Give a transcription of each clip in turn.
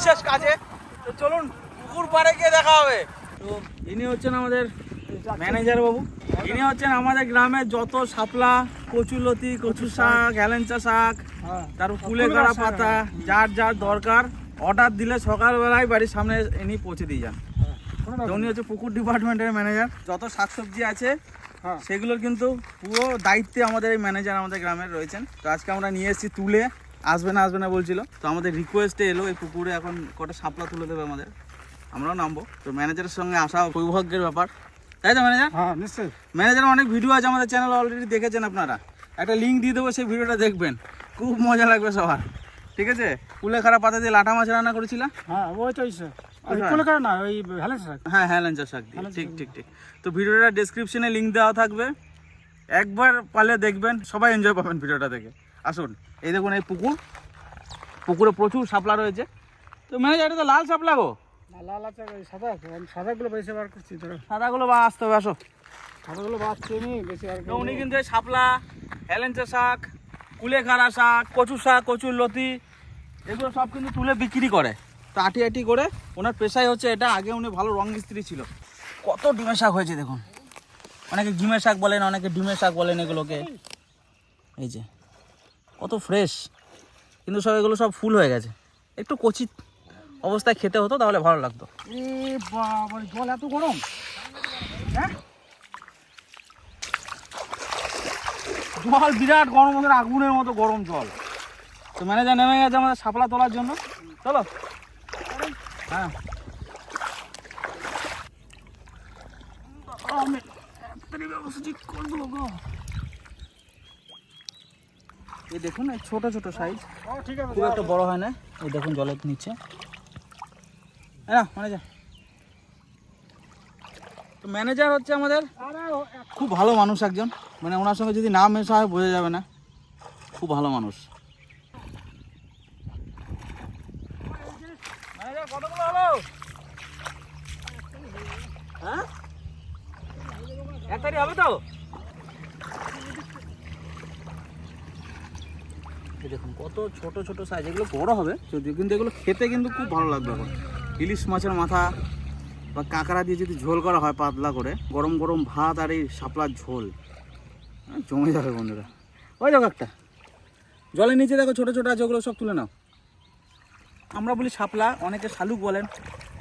বিশেষ কাজে। তো চলুন পুকুর পাড়ে গিয়ে দেখা হবে। তো ইনি হচ্ছেন আমাদের ম্যানেজার বাবু। ইনি হচ্ছেন আমাদের গ্রামের যত শাপলা কচুলতি কচু শাক হেলেঞ্চা শাক হ্যাঁ। তারপর কুলেখাড়া পাতা যার যার দরকার অর্ডার দিলে সকালবেলায় বাড়ির সামনে ইনি পৌঁছে দিয়ে যান। ব্যাপার উনি হচ্ছে পুকুর ডিপার্টমেন্টের ম্যানেজার যত শাকসবজি আছে হ্যাঁ। সেগুলোর কিন্তু পুরো দায়িত্বে আমাদের এই ম্যানেজার আমাদের গ্রামের রয়েছেন। তো আজকে আমরা নিয়ে এসেছি তুলে। আসবে না আসবে না বলছিল। তো আমাদের রিকোয়েস্টে এলো এই পুকুরে এখন কটা সাপলা তুলে দেবে আমাদের। আমরাও নামবো। তো ম্যানেজারের সঙ্গে আসা সৌভাগ্যের ব্যাপার। তাই তো ম্যানেজার হ্যাঁ নিশ্চয়ই। ম্যানেজার অনেক ভিডিও আছে আমাদের চ্যানেল অলরেডি দেখেছেন আপনারা। একটা লিঙ্ক দিয়ে দেবো সেই ভিডিওটা দেখবেন। খুব মজা লাগবে সবার। ঠিক আছে? কুলেখাড়া পাতা দিয়ে লাটা মাছ রান্না করেছিলাম। হ্যাঁ ওই তো না ওই রাখ হ্যাঁ হ্যাঁ লাঞ্চা শাক দিয়ে। হ্যাঁ, ঠিক ঠিক ঠিক। তো ভিডিওটা ডেসক্রিপশনে লিঙ্ক দেওয়া থাকবে। একবার পারলে দেখবেন সবাই এনজয় পাবেন ভিডিওটা দেখে। আসুন এই দেখুন এই পুকুর। পুকুরে প্রচুর শাপলা রয়েছে। তো ম্যানেজার এটা তো লাল শাপলা গো? লাল আছে সাদা সাদাগুলো বেশি বার করছি ধরো। সাদাগুলো বা আসতে হবে আসো। সাদাগুলো বাঁচছি আমি বেশি বার উনি কিন্তু এই শাপলা হেলেঞ্চা শাক কুলেখাড়া শাক কচু শাক কচুর লতি এগুলো সব কিন্তু তুলে বিক্রি করে। তো আটি আটি করে ওনার পেশাই হচ্ছে এটা আগে উনি ভালো রং মিস্ত্রি ছিল। কত ডিমের শাক হয়েছে দেখুন। অনেকে ডিমের শাক বলেন অনেকে ডিমের শাক বলেন এগুলোকে। এই যে। কত ফ্রেশ কিন্তু সব এগুলো সব ফুল হয়ে গেছে। একটু কচি অবস্থায় খেতে হতো, তাহলে ভালো লাগতো। জল এত গরম। হ্যাঁ? জল বিরাট গরম ওদের আগুনের মতো গরম জল। তো ম্যানেজার নেমে গেছে আমাদের সাপলা তোলার জন্য। চলো। হ্যাঁ। ব্যবস্থা ঠিক করে দেবো গো। এই দেখুন এই ছোট ছোট সাইজ ঠিক আছে খুব একটা বড় হয় না। এই দেখুন জলের নিচে। হ্যাঁ ম্যানেজার তো ম্যানেজার হচ্ছে আমাদের। খুব ভালো মানুষ একজন। মানে ওনার সঙ্গে যদি না মেশা হয় বোঝা যাবে না। খুব ভালো মানুষ। হ্যাঁ? এক তারিখ হবে তো? দেখুন, কত ছোট ছোট সাইজ এগুলো বড় হবে, যদিও কিন্তু এগুলো খেতে কিন্তু খুব ভালো লাগবে এখন। ইলিশ মাছের মাথা বা কাঁকড়া দিয়ে যদি ঝোল করা হয় পাতলা করে, গরম গরম ভাত আর এই শাপলার ঝোল জমে যাবে বন্ধুরা। ওই দেখো একটা। জলের নিচে দেখো ছোটো ছোটো আছে, ওগুলো সব তুলে নাও। আমরা বলি শাপলা, অনেকে শালুক বলেন।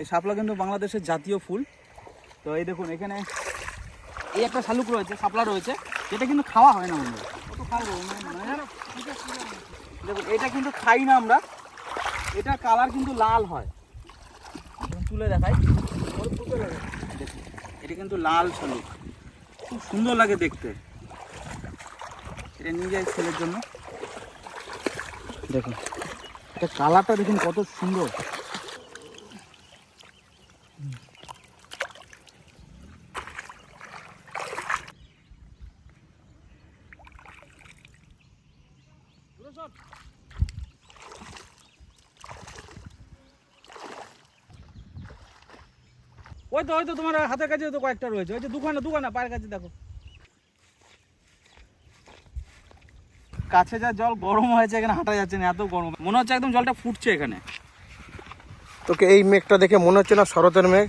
এই শাপলা কিন্তু বাংলাদেশের জাতীয় ফুল। তো এই দেখুন, এখানে এই একটা শালুক রয়েছে, শাপলা রয়েছে, যেটা কিন্তু খাওয়া হয় না বন্ধুরা। দেখুন, এটা কিন্তু খাই না আমরা। এটা কালার কিন্তু লাল হয়। তুলে দেখাই। এটা কিন্তু লাল শালুক খুব সুন্দর লাগে দেখতে। এটা নিয়ে যাই ছেলের জন্য। দেখুন, এটা কালারটা দেখুন কত সুন্দর। ওই তো ওই তো তোমার হাতের কাছে তো কয়েকটা রয়েছে। ওই যে দুখানা দুখানা পায়ের কাছে দেখো। কাছে যা জল গরম হয়েছে এখানে হাঁটা যাচ্ছে না এত গরম। মনে হচ্ছে একদম জলটা ফুটছে এখানে। তোকে এই মেঘটা দেখে মনে হচ্ছে না শরতের মেঘ?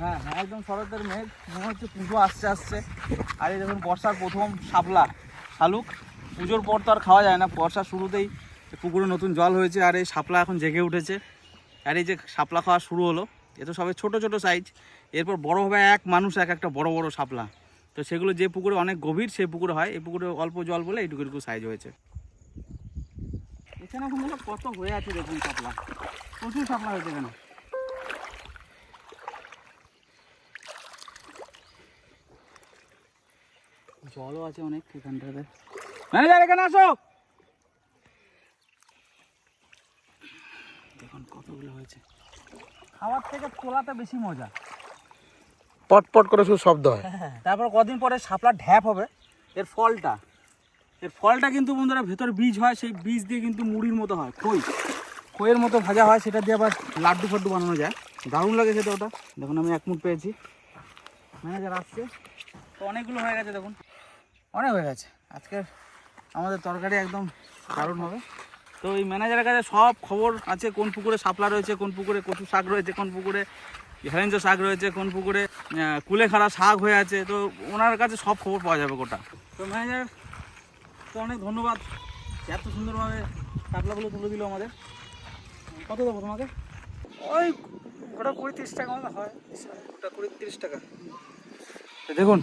হ্যাঁ হ্যাঁ একদম শরতের মেঘ। মনে হচ্ছে পুজো আসছে আসছে। আর এই দেখুন বর্ষার প্রথম শাপলা শালুক। পুজোর পর তো আর খাওয়া যায় না। বর্ষার শুরুতেই পুকুরে নতুন জল হয়েছে আর এই শাপলা এখন জেগে উঠেছে। আর এই যে শাপলা খাওয়া শুরু হলো এ তো সবাই ছোটো ছোটো সাইজ এরপর বড় হবে এক, মানুষ এক, একটা বড় বড় শাপলা। তো সেগুলো যে পুকুরে অনেক গভীর, সেই পুকুরে হয়। এই পুকুরে অল্প জল বলে এইটুকু এইটুকু সাইজ হয়েছে। এখানে কত হয়ে আছে দেখুন শাপলা। প্রচুর শাপলা হয়েছে এখানে। জলও আছে অনেক এখানটাতে। ম্যানেজার, এখানে আসো। দেখুন কতগুলো হয়েছে। খাওয়ার থেকে তোলাতে বেশি মজা। পট পট করে শুধু শব্দ হয়। তারপর কদিন পরে শাপলা ঢ্যাপ হবে এর ফলটা। এর ফলটা কিন্তু বন্ধুরা ভেতর বীজ হয় সেই বীজ দিয়ে কিন্তু মুড়ির মতো হয় খই। খইয়ের মতো ভাজা হয় সেটা দিয়ে আবার লাড্ডু ফাড্ডু বানানো যায়। দারুণ লাগে খেতে ওটা। দেখুন আমি এক মুঠ পেয়েছি। ম্যানেজার আসছে। তো অনেকগুলো হয়ে গেছে দেখুন। অনেক হয়ে গেছে। আজকের আমাদের তরকারি একদম দারুণ হবে। তো এই ম্যানেজারের কাছে সব খবর আছে কোন পুকুরে শাপলা রয়েছে কোন পুকুরে কচু শাক রয়েছে কোন পুকুরে হেলেঞ্চ শাক রয়েছে কোন পুকুরে কুলেখাড়া শাক হয়ে আছে। তো ওনার কাছে সব খবর পাওয়া যাবে গোটা। তো ম্যানেজার তো অনেক ধন্যবাদ। এত সুন্দরভাবে শাপলাগুলো তুলে দিল আমাদের। কত দেবো তোমাকে? ওই গোটা কুড়ি তিরিশ টাকা মতো হয়। গোটা কুড়ি তিরিশ টাকা। তো দেখুন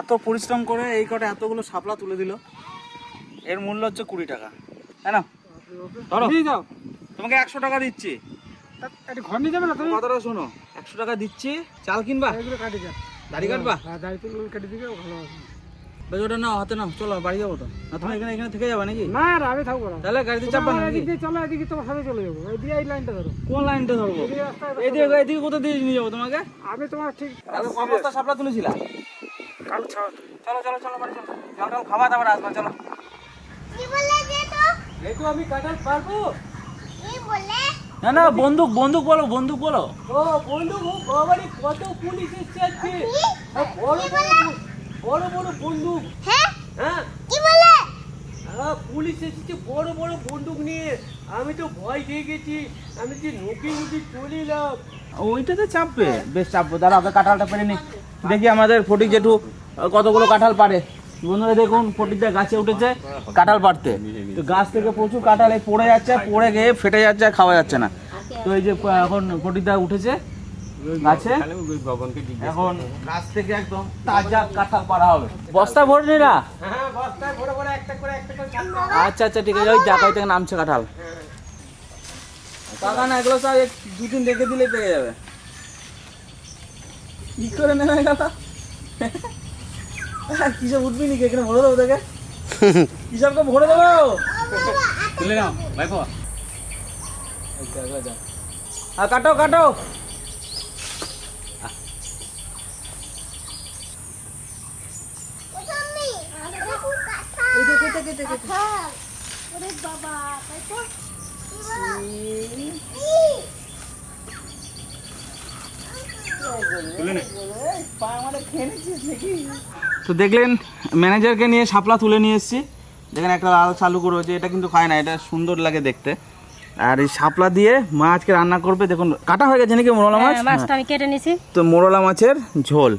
এত পরিশ্রম করে এই কটা এতগুলো শাপলা তুলে দিল। এর মূল্য হচ্ছে কুড়ি টাকা। তাই না ধরো। যাও। তোমাকে একশো টাকা দিচ্ছি। তা একটু ঘর নিয়ে যাবে না তুমি? কথাটা শোনো একশো টাকা দিচ্ছি চাল কিনবা? এগুলো কাটি যান দাড়ি কাটবা? হ্যাঁ দাড়ি তুলে কেটে ভালো হবে। বেশ ওটা নাও হাতে নাও চলো বাড়ি যাব তো। না তুমি এখানে এখানে থেকে যাবে নাকি? না না আমি থাকব না। তাহলে গাড়িতে চাপবা নাকি? চলো এদিকে তোমার সাথে চলে যাব। এদিকে এই লাইনটা ধরো। কোন লাইনটা ধরবো? এদিকে এদিকে কোথা দিয়ে নিয়ে যাব তোমাকে? আমি তোমার ঠিক ক তুলেছিলা? কাল চলো চলো চলো বাড়ি চলো। জল খাওয়া দাবার আসবা চলো। একটু আমি কাটাল পারব? না না বন্দুক বন্দুক বলো বন্দুক বলো। ও বন্ধু বাবারে কত পুলিশ এসছে আজকে। বড় বড় বড় বড় বন্দুক। হ্যাঁ? হ্যাঁ? হ্যাঁ পুলিশ এসেছে বড় বড় বন্দুক নিয়ে। আমি তো ভয় খেয়ে গেছি। আমি যে নুকি নুকি চলে এলাম। ওইটাতে চাপবে। বেশ চাপবো। দাঁড়া ওকে কাঁঠালটা পেরে নি। দেখি আমাদের ফটিক জেঠু কতগুলো কাঁঠাল পারে। বন্ধুরা দেখুন ফটিকটা গাছে উঠেছে কাঁঠাল পাড়তে। তো গাছ থেকে প্রচুর কাঁঠাল এই পড়ে যাচ্ছে, পড়ে গিয়ে ফেটে যাচ্ছে খাওয়া যাচ্ছে না। তো এই যে এখন ফটিকটা উঠেছে গাছে। এখন গাছ থেকে একদম তাজা কাঁঠাল পাড়া হবে। বস্তা ভরে নি না। আচ্ছা আচ্ছা ঠিক আছে, ওই জায়গায় থেকে নামছে কাঁঠাল। টাকা না, এগুলো সব এক- দুদিন রেখে দিলে পেয়ে যাবে। কি করে নেমে গেল কিসব উঠবি নাকি? এখানে ভরে দেবো তোকে কিসবকে ভরে দেবো? তুলে নাও ভাই আর কাটো কাটো। তো দেখলেন ম্যানেজারকে নিয়ে শাপলা তুলে নিয়ে এসেছি। দেখেন একটা লাল চালু করেছে এটা কিন্তু খায় না এটা সুন্দর লাগে দেখতে। আর এই শাপলা দিয়ে মা আজকে রান্না করবে দেখুন কাটা হয়ে গেছে নাকি মোরলা মাছ? হ্যাঁ, মাছটা আমি কেটে নিছি। তো মোরলা মাছের ঝোল।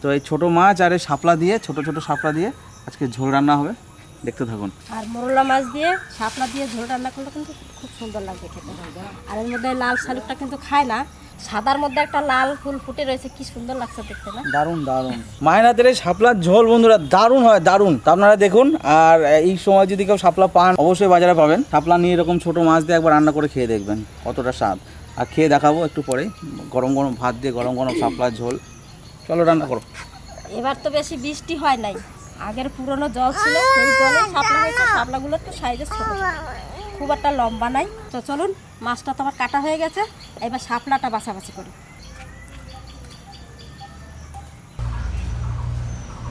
তো এই ছোট মাছ আর এই শাপলা দিয়ে ছোট ছোট শাপলা দিয়ে আজকে ঝোল রান্না হবে। দেখতে থাকুন। আর মোরলা মাছ দিয়ে শাপলা দিয়ে ঝোল রান্না করলে কিন্তু খুব সুন্দর লাগবে খেতে। আর এর মধ্যে লাল শালুকটা কিন্তু খায় না সাদার মধ্যে একটা লাল ফুল ফুটে রয়েছে কি সুন্দর লাগছে দেখতে না? দারুণ দারুণ। মায়ের হাতের এই শাপলার ঝোল বন্ধুরা দারুণ হয় দারুণ। আপনারা দেখুন আর এই সময় যদি কেউ শাপলা পান অবশ্যই বাজারে পাবেন। শাপলা নিয়ে এরকম ছোট মাছ দিয়ে একবার রান্না করে খেয়ে দেখবেন কতটা স্বাদ। আর খেয়ে দেখাবো একটু পরে গরম গরম ভাত দিয়ে গরম গরম শাপলার ঝোল। চলো রান্না করো। এবার তো বেশি বৃষ্টি হয় নাই। আগের পুরনো জল ছিল সেই জলে শাপলা হয়েছে শাপলাগুলো তো সাইজে ছোট। খুব একটা লম্বা নাই। তো চলুন মাছটা তো আমার কাটা হয়ে গেছে এবার শাপলাটা বাছাবাছি করি।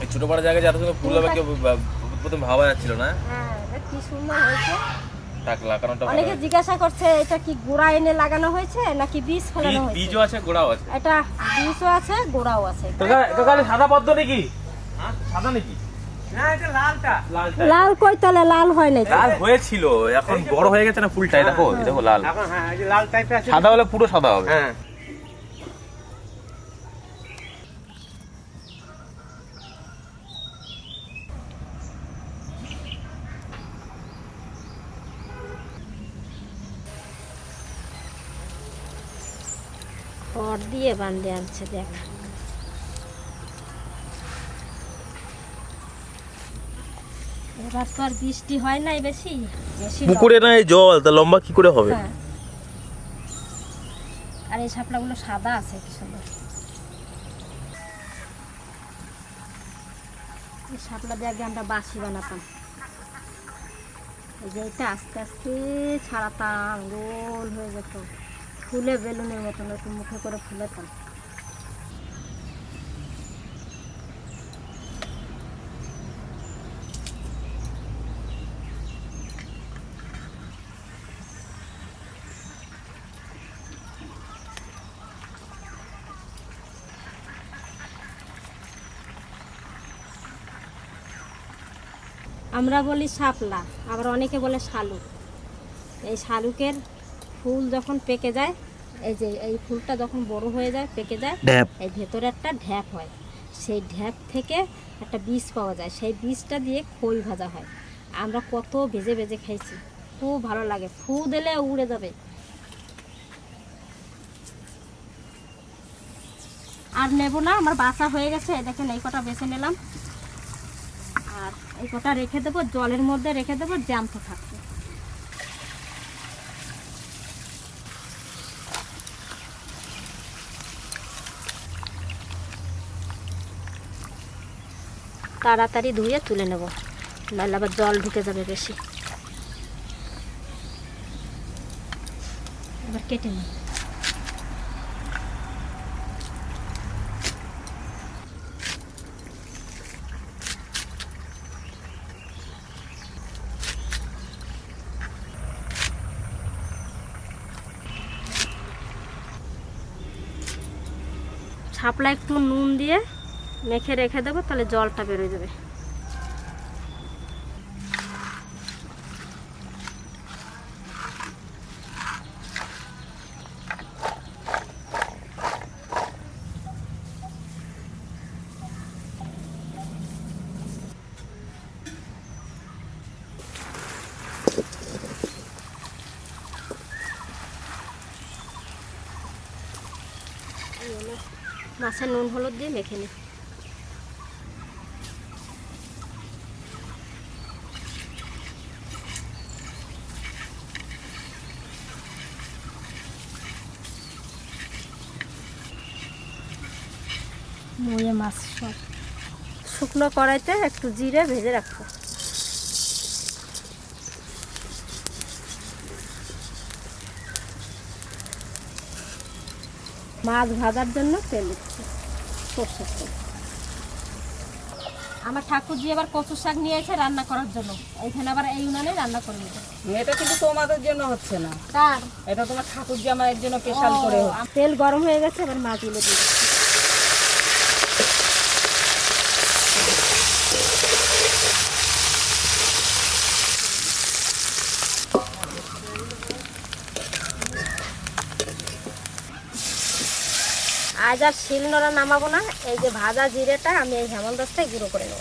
এই ছোট বড় জায়গায় যাতে সঙ্গে ফুল হবে কেউ প্রথম ভাবা যাচ্ছিল না? হ্যাঁ এটা কি সুন্দর হয়েছে। অনেকে জিজ্ঞাসা করছে এটা কি গোড়া এনে লাগানো হয়েছে নাকি বীজ ফেলানো হয়েছে? বীজও আছে গোড়াও আছে। এটা বীজও আছে গোড়াও আছে। সাদা পদ্ম নাকি সাদা নাকি? লাল কই তলে লাল হয় নাই লাল হয়েছিল এখন বড় হয়ে গেছে না ফুলটা দেখো দেখো লাল। এখন হ্যাঁ এই যে লাল টাইপের আছে। সাদা হলে পুরো সাদা হবে। হ্যাঁ। খড় দিয়ে বান্ধে আনছে দেখ। এবার তো আর বৃষ্টি হয় নাই বেশি বেশি পুকুরে না এই জল তা লম্বা কি করে হবে? হ্যাঁ। আর এই শাপলাগুলো সাদা আছে কি সুন্দর। এই শাপলা দিয়ে আগে আমরা বাসি বানাতাম। এই যে এটা আস্তে আস্তে ছাড়াতাম গোল হয়ে যেত। ফুলে বেলুনের মতন একটু মুখে করে ফুলেতাম। আমরা বলি শাপলা আবার অনেকে বলে শালুক। এই শালুকের ফুল যখন পেকে যায় এই যে এই ফুলটা যখন বড় হয়ে যায় পেকে যায় এই ভেতরে একটা ঢ্যাপ হয়। সেই ঢ্যাপ থেকে একটা বীজ পাওয়া যায়। সেই বীজটা দিয়ে খই ভাজা হয়। আমরা কত ভেজে ভেজে খাইছি। খুব ভালো লাগে। ফু দিলে উড়ে যাবে। আর নেব না আমার বাসা হয়ে গেছে। দেখেন এই কটা বেছে নিলাম। এই কটা রেখে দেবো, জলের মধ্যে রেখে দেবো, জ্যান্ত থাকবে। তাড়াতাড়ি ধুয়ে তুলে নেব, নাহলে আবার জল ঢুকে যাবে বেশি। এবার কেটে নিই। ছাপলা একটু নুন দিয়ে মেখে রেখে দেবো তাহলে জলটা বেরোয় যাবে। মাছের নুন, হলুদ দিয়ে মেখে নিই মুয়ে মাছ সব। শুকনো কড়াইতে একটু জিরে ভেজে রাখব। মাছ ভাজার জন্য তেল দিচ্ছি সর্ষের তেল। আমার ঠাকুরজি আবার কচুর শাক নিয়ে এসে রান্না করার জন্য। এইখানে আবার এই উনানে রান্না করে নিতে এটা কিন্তু তোমাদের জন্য হচ্ছে না। তার। এটা তোমার ঠাকুরজি আমার জন্য স্পেশাল করে তেল গরম হয়ে গেছে এবার মাছগুলো দিয়ে আজ আর শিল নোড়া নামাবো না, এই যে ভাজা জিরেটা আমি এই হেমন হেমন্দাসটাই গুঁড়ো করে নেব।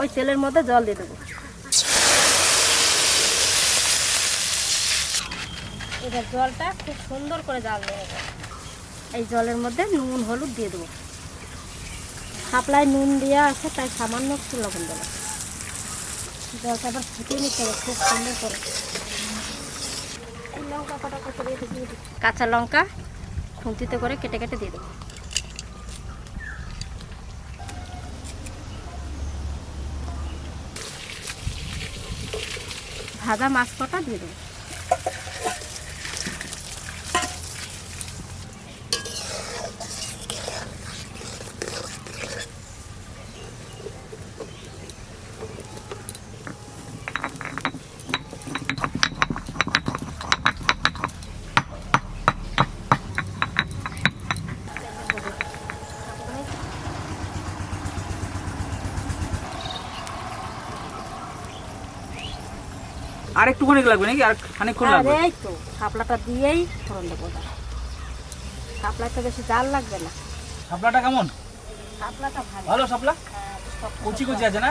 ওই তেলের মধ্যে জল দিয়ে দেবো। এবার জলটা খুব সুন্দর করে জাল দিয়ে এই জলের মধ্যে নুন, হলুদ দিয়ে দেবো। শাপলায় নুন দেওয়া আছে, তাই সামান্য একটু লবণ দেবো। জলটা আবার ফুটিয়ে নিতে হবে খুব সুন্দর করে। কাঁচা লঙ্কা খুন্তিতে করে কেটে কেটে দিয়ে দেবো। ভাজা মাছ কটা দিয়ে দেবো। আর একটুখানি লাগবে নাকি? আর খানিকক্ষণ লাগবে? এই তো শাপলাটা দিয়েই ফোড়ন দেবো শাপলাটা বেশি জাল লাগবে না। শাপলাটা কেমন? শাপলাটা ভালো। ভালো শাপলা? হ্যাঁ, কচি কচি আছে না।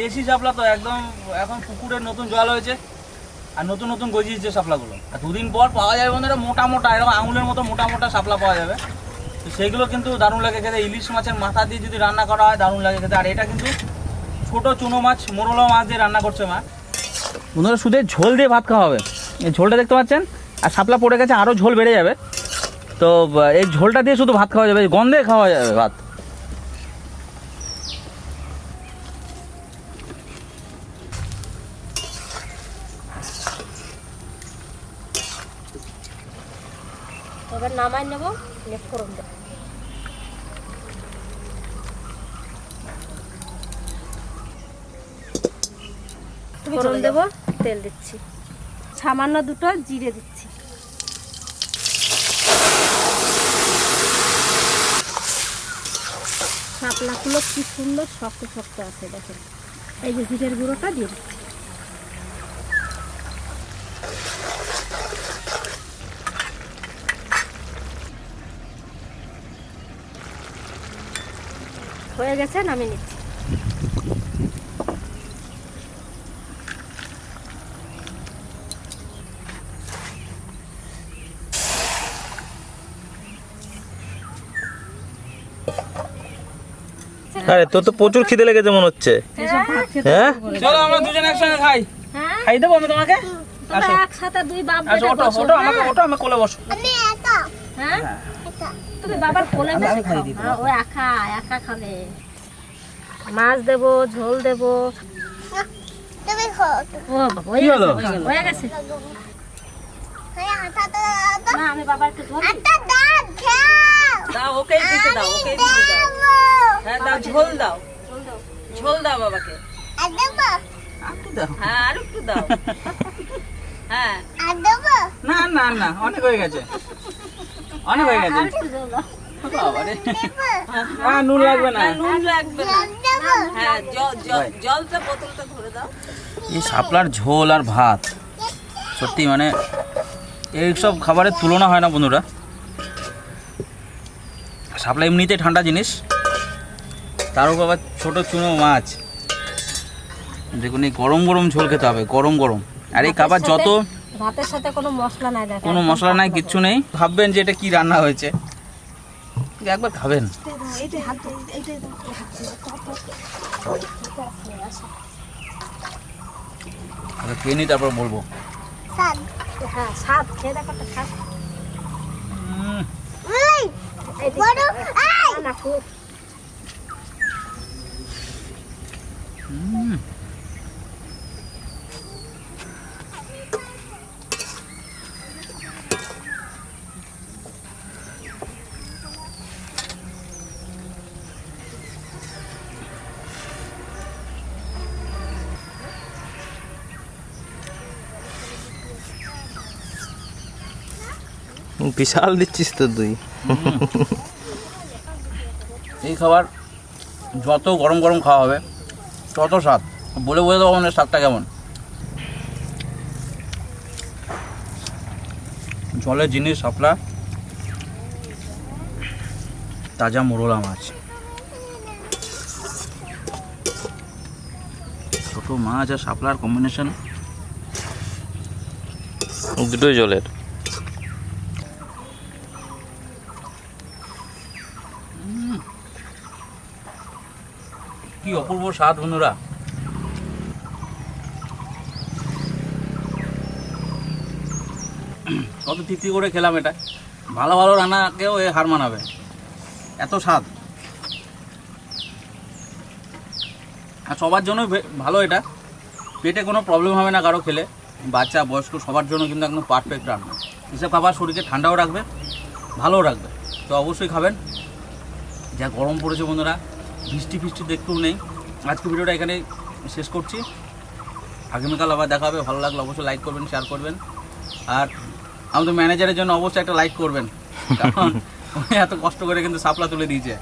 দেশি শাপলা তো একদম এখন পুকুরের নতুন জল হয়েছে। আর নতুন নতুন গজিয়েছে শাপলাগুলো। আর দুদিন পর পাওয়া যাবে বন্ধুরা মোটা মোটা এরকম আঙুলের মতো মোটা মোটা শাপলা পাওয়া যাবে। তো সেইগুলো কিন্তু দারুণ লাগে খেতে। ইলিশ মাছের মাথা দিয়ে যদি রান্না করা হয় দারুণ লাগে খেতে। আর এটা কিন্তু ছোট চুনো মাছ মোরলা মাছ দিয়ে রান্না করছে মা। বন্ধুরা শুধু ঝোল দিয়ে ভাত খাওয়া হবে। এই ঝোলটা দেখতে পাচ্ছেন? আর শাপলা পড়ে গেছে আরও ঝোল বেড়ে যাবে। তো এই ঝোলটা দিয়ে শুধু ভাত খাওয়া যাবে গন্ধে খাওয়া যাবে ভাত। এবার নামাই নেব ফোড়ন দেবো ফোড়ন দেবো? তেল দিচ্ছি। সামান্য দুটো জিরে দিচ্ছি। শাপলাগুলো কি সুন্দর শক্ত শক্ত আছে, দেখেন। এই যে জিরের গুঁড়োটা দিয়ে দিচ্ছি। হয়ে গেছে, নামিয়ে নিচ্ছি। আরে তোর তো প্রচুর খিদে লেগেছে মনে হচ্ছে। হ্যাঁ? চলো আমরা দুজন একসঙ্গে খাই। হ্যাঁ? খাই দেবো আমি তোমাকে? একসাথে দুই বাপ আসো বেটা ওটো বসো, ওটো আমাকে হ্যাঁ? আমি হ্যাঁ? তুমি বাবার কোলে আমি- বসে। খাও ও একা একা খাবে। মাছ দেবো ঝোল দেবো। ও হয়ে গেছে, হয়ে গেছে, হয়ে গেছে না আমি বাবাকে ঝোল দিই। দাও ওকেই দিতে দাও ওকেই দিতে দাও। হ্যাঁ দাও ঝোল দাও। ঝোল দাও বাবাকে। দাও। হ্যাঁ আর একটু দাও। হ্যাঁ। না না না অনেক হয়ে গেছে। অনেক হয়ে গেছে। দাও। হ্যাঁ নুন লাগবে না। নুন লাগবে না। হ্যাঁ জল জল জলটা বোতলটা ভরে দাও। এই শাপলার ঝোল আর ভাত। সত্যি মানে এই সব খাবারের তুলনা হয় না বন্ধুরা। শাপলা এমনিতে ঠান্ডা জিনিস। তার উপর আবার ছোটো চুনো মাছ। দেখুন এই গরম গরম ঝোল খেতে হবে গরম গরম। আর এই খাবার যত ভাতের সাথে কোনো মশলা নাই কোনো মশলা নাই কিচ্ছু নেই। ভাববেন যে এটা কি রান্না হয়েছে। একবার খাবেন। আচ্ছা, খেয়ে নিই তারপর বলব। হ্যাঁ খেয়ে দেখো একটা স্বাদ উম, এই দিকে। না, না, খুব উম। বিশাল দিচ্ছিস তো তুই। এই খাবার যত গরম গরম খাওয়া হবে তত স্বাদ। বলে বলে দেবো না স্বাদটা কেমন? জলের জিনিস শাপলা তাজা মোরলা মাছ। ছোট মাছ আর শাপলার কম্বিনেশন দুটোই জলের। কি অপূর্ব স্বাদ, বন্ধুরা? কত তৃপ্তি করে খেলাম এটা। ভালো ভালো রান্নাকেও এ হার মানাবে। এত স্বাদ। আর সবার জন্যই বে- ভালো এটা। পেটে কোনো প্রবলেম হবে না কারও খেলে। বাচ্চা, বয়স্ক, সবার জন্য কিন্তু একদম পারফেক্ট রান্না। এসব খাবার শরীরকে ঠান্ডাও রাখবে, ভালোও রাখবে। তো অবশ্যই খাবেন। যা গরম পড়েছে, বন্ধুরা বৃষ্টি ফিষ্টি দেখতেও নেই। আজকে ভিডিওটা এখানে শেষ করছি। আগামীকাল আবার দেখা হবে। ভালো লাগলে অবশ্যই লাইক করবেন শেয়ার করবেন। আর আমাদের ম্যানেজারের জন্য অবশ্যই একটা লাইক করবেন। কারণ এত কষ্ট করে কিন্তু সাপলা তুলে দিয়েছে।